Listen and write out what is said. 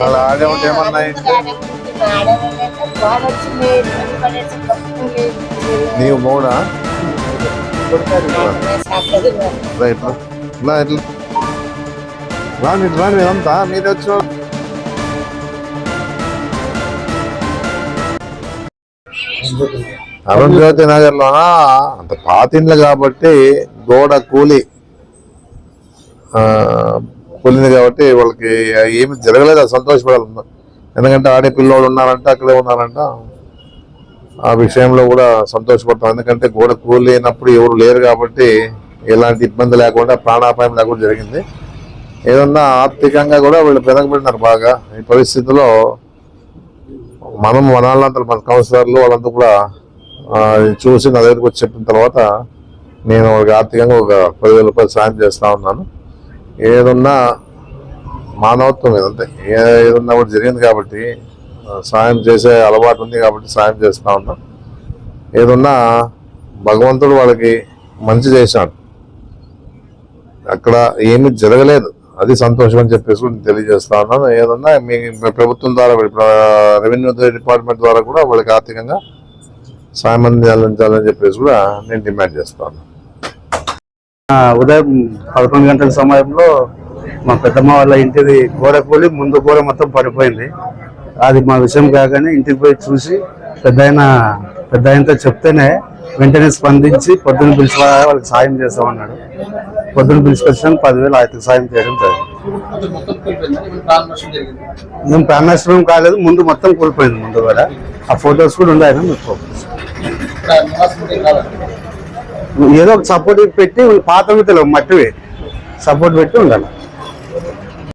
వాళ్ళ ఆడే ఉంటే ఏమన్నా అయింది? నీవు మౌనా? రైట్. ఇలా ఇట్లా రాని అంతా మీరు వచ్చిన అరుణ్జ్యోతి నగర్ లోన అంత పాతిండ్లు కాబట్టి గోడ కూలి. కాబట్టి వాళ్ళకి ఏమి జరగలేదు సంతోషపడాలి ఎందుకంటే ఆడే పిల్లోడు ఉన్నారంట అక్కడే ఉన్నారంట. ఆ విషయంలో కూడా సంతోషపడతాం. ఎందుకంటే గోడ కూలినప్పుడు ఎవరు లేరు కాబట్టి ఎలాంటి ఇబ్బంది లేకుండా ప్రాణాపాయం లేకుండా జరిగింది. ఏదన్నా ఆర్థికంగా కూడా వీళ్ళు వెనకబడినారు బాగా. ఈ పరిస్థితిలో మనం మన మన కౌన్సిలర్లు వాళ్ళంతా కూడా చూసి నా దగ్గరికి వచ్చి చెప్పిన తర్వాత నేను వాళ్ళకి ఆర్థికంగా ఒక పదివేల రూపాయలు సాయం చేస్తూ ఉన్నాను. ఏదన్నా మానవత్వం ఇదంతా ఏ ఏదన్నా కూడా జరిగింది కాబట్టి సాయం చేసే అలవాటు ఉంది కాబట్టి సాయం చేస్తూ ఉంటాం ఏదన్నా భగవంతుడు వాళ్ళకి మంచి చేశాడు. అక్కడ ఏమీ జరగలేదు. అది సంతోషం అని చెప్పేసి కూడా నేను తెలియజేస్తా ఉన్నాను. ఏదన్నా మీ ప్రభుత్వం ద్వారా రెవెన్యూ డిపార్ట్మెంట్ ద్వారా కూడా వాళ్ళకి ఆర్థికంగా సాయం అందించాలని చెప్పేసి కూడా నేను డిమాండ్ చేస్తాను ఉదయం పదకొండు గంటల సమయంలో మా పెద్దమ్మ వాళ్ళ ఇంటిది గోడ కూలి ముందు గోడ మొత్తం పడిపోయింది. అది మా విషయం కాగానే ఇంటికి పోయి చూసి పెద్ద ఆయన పెద్ద ఆయనతో చెప్తేనే వెంటనే స్పందించి పొద్దున్న పిలిచి వాళ్ళకి సాయం చేస్తామన్నాడు. పొద్దున్న పిలుచుకొచ్చాను పదివేలు ఆయనకు సాయం చేయడం జరిగింది. మేము ప్రాణాశ్రమం కాలేదు ముందు మొత్తం కూలిపోయింది ముందు కూడా. ఆ ఫొటోస్ కూడా ఉన్నాయని మీకు ఏదో ఒక సపోర్ట్ పెట్టి పాత మితలు మట్టివి సపోర్ట్ పెట్టి ఉండాలి.